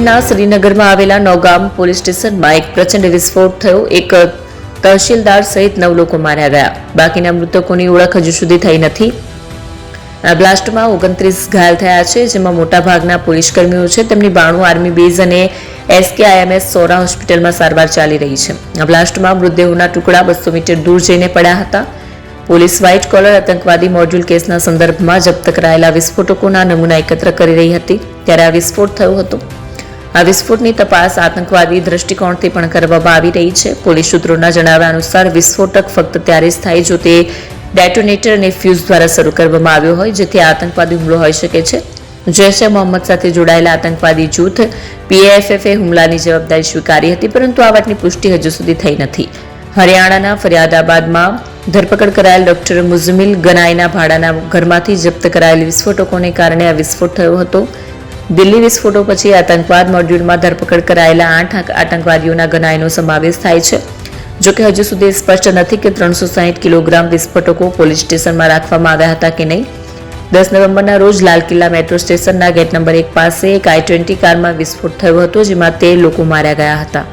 ના શ્રીનગરમાં આવેલા નૌગામ પોલીસ સ્ટેશનમાં એક પ્રચંડ વિસ્ફોટ થયો. એક તહસીલદાર સહિત નવ લોકો માર્યા ગયા. બાકીના મૃતકોની ઓળખ હજુ સુધી થઈ નથી. આ બ્લાસ્ટમાં ઓગણત્રીસ ઘાયલ થયા છે, જેમાં મોટાભાગના પોલીસ કર્મીઓ છે. તેમની બાણું આર્મી બેઝ અને એસકેઆઈએમએસ સોરા હોસ્પિટલમાં સારવાર ચાલી રહી છે. આ બ્લાસ્ટમાં મૃતદેહોના ટુકડા બસો મીટર દૂર જઈને પડ્યા હતા. પોલીસ વ્હાઇટ કોલર આતંકવાદી મોડ્યુલ કેસના સંદર્ભમાં જપ્ત કરાયેલા વિસ્ફોટકોના નમૂના એકત્ર કરી રહી હતી. ત્યારે આ વિસ્ફોટ થયો હતો. આ વિસ્ફોટની તપાસ આતંકવાદી દ્રષ્ટિકોણથી પણ કરવામાં આવી રહી છે. પોલીસ સૂત્રોના જણાવ્યા અનુસાર વિસ્ફોટક ફક્ત ત્યારે જ થાય જો તે ડેટોનેટર અને ફ્યુઝ દ્વારા શરૂ કરવામાં આવ્યો હોય, જેથી આતંકવાદી હુમલો હોઈ શકે છે. જૈશે મોહમ્મદ સાથે જોડાયેલા આતંકવાદી જૂથ પીએફએફએ હુમલાની જવાબદારી સ્વીકારી હતી, પરંતુ આ વાતની પુષ્ટિ હજુ સુધી થઈ નથી. હરિયાણાના ફરિયાદાબાદમાં ધરપકડ કરાયેલ ડોક્ટર મુઝમિલ ગનાઈના ભાડાના ઘરમાંથી જપ્ત કરાયેલ વિસ્ફોટકોને કારણે આ વિસ્ફોટ થયો હતો. દિલ્હી વિસ્ફોટો પછી આતંકવાદ મોડ્યુલમાં ધરપકડ કરાયેલા આઠ આતંકવાદીઓના ગનાયનો સમાવેશ થાય છે. જો કે હજુ સુધી સ્પષ્ટ નથી કે ત્રણસો સાહીઠ કિલોગ્રામ વિસ્ફોટકો પોલીસ સ્ટેશનમાં રાખવામાં આવ્યા હતા કે નહીં. દસ નવેમ્બરના રોજ લાલ કિલ્લા મેટ્રો સ્ટેશનના ગેટ નંબર એક પાસે એક આઈ ટ્વેન્ટી કારમાં વિસ્ફોટ થયો હતો, જેમાં તેર લોકો માર્યા ગયા હતા.